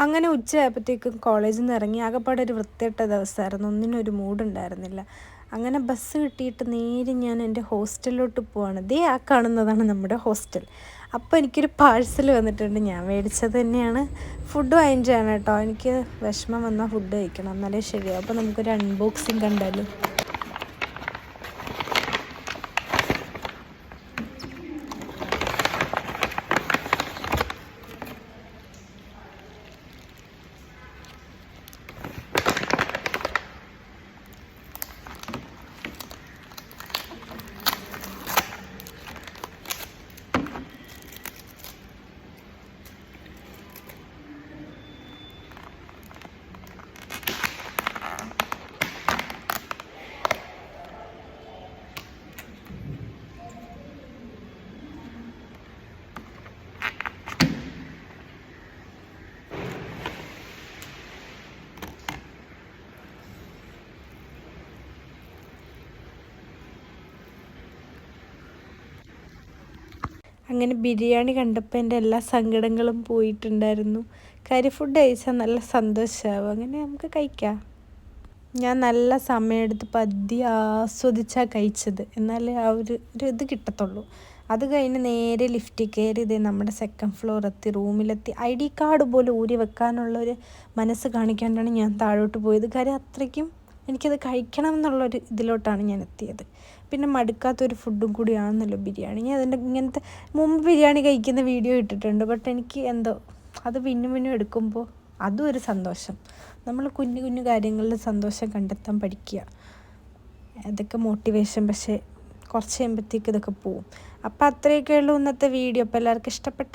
അങ്ങനെ ഉച്ചയായപ്പോഴത്തേക്കും കോളേജിൽ നിന്ന് ഇറങ്ങി. ആകെപ്പാടെ ഒരു വൃത്തിയിട്ട ദിവസമായിരുന്നു. ഒന്നിനും ഒരു മൂഡ് ഉണ്ടായിരുന്നില്ല അങ്ങനെ ബസ് കിട്ടിയിട്ട് നേരെ ഞാൻ എന്റെ ഹോസ്റ്റലിലോട്ട് പോവാണ്. ദേ ആ കാണുന്നതാണ് നമ്മുടെ ഹോസ്റ്റൽ അപ്പോൾ എനിക്കൊരു പാഴ്സൽ വന്നിട്ടുണ്ട്. ഞാൻ മേടിച്ചത് തന്നെയാണ്. ഫുഡ് വാങ്ങിച്ചാണ് കേട്ടോ. എനിക്ക് വിഷമം വന്നാൽ ഫുഡ് കഴിക്കണം. എന്നാലേ ശരിയാവും. അപ്പോൾ നമുക്കൊരു അൺബോക്സിങ് കണ്ടാലോ? അങ്ങനെ ബിരിയാണി കണ്ടപ്പോൾ എന്റെ എല്ലാ സങ്കടങ്ങളും പോയിട്ടുണ്ടായിരുന്നു. കരി ഫുഡ് കഴിച്ചാൽ നല്ല സന്തോഷമാവും അങ്ങനെ നമുക്ക് കഴിക്കാം. ഞാൻ നല്ല സമയമെടുത്ത് പതി ആസ്വദിച്ചാണ് കഴിച്ചത്. എന്നാലേ ആ ഒരു ഒരു ഇത് കിട്ടത്തുള്ളൂ. അത് കഴിഞ്ഞ് നേരെ ലിഫ്റ്റിൽ കയറി ഇതേ നമ്മുടെ സെക്കൻഡ് ഫ്ലോർ എത്തി. റൂമിലെത്തി. ഐ ഡി കാർഡ് പോലെ ഊരി വെക്കാനുള്ളൊരു മനസ്സ് കാണിക്കാണ്ടാണ് ഞാൻ താഴോട്ട് പോയത്. കാര്യം അത്രയ്ക്കും എനിക്കത് കഴിക്കണം എന്നുള്ളൊരു ഇതിലോട്ടാണ് ഞാൻ എത്തിയത് പിന്നെ മടുക്കാത്തൊരു ഫുഡും കൂടിയാണെന്നല്ലോ ബിരിയാണി. ഞാൻ അതിന്റെ ഇങ്ങനത്തെ മുമ്പ് ബിരിയാണി കഴിക്കുന്ന വീഡിയോ ഇട്ടിട്ടുണ്ട്. ബട്ട് എനിക്ക് എന്തോ അത് പിന്നും പിന്നും എടുക്കുമ്പോൾ അതും ഒരു സന്തോഷം. നമ്മൾ കുഞ്ഞു കുഞ്ഞു കാര്യങ്ങളിൽ സന്തോഷം കണ്ടെത്താൻ പഠിക്കുക. അതൊക്കെ മോട്ടിവേഷൻ. പക്ഷേ കുറച്ച് കഴിയുമ്പോഴത്തേക്ക് ഇതൊക്കെ പോവും. അപ്പോൾ അത്രയൊക്കെയുള്ളൂ ഇന്നത്തെ വീഡിയോ. അപ്പോൾ എല്ലാവർക്കും ഇഷ്ടപ്പെട്ട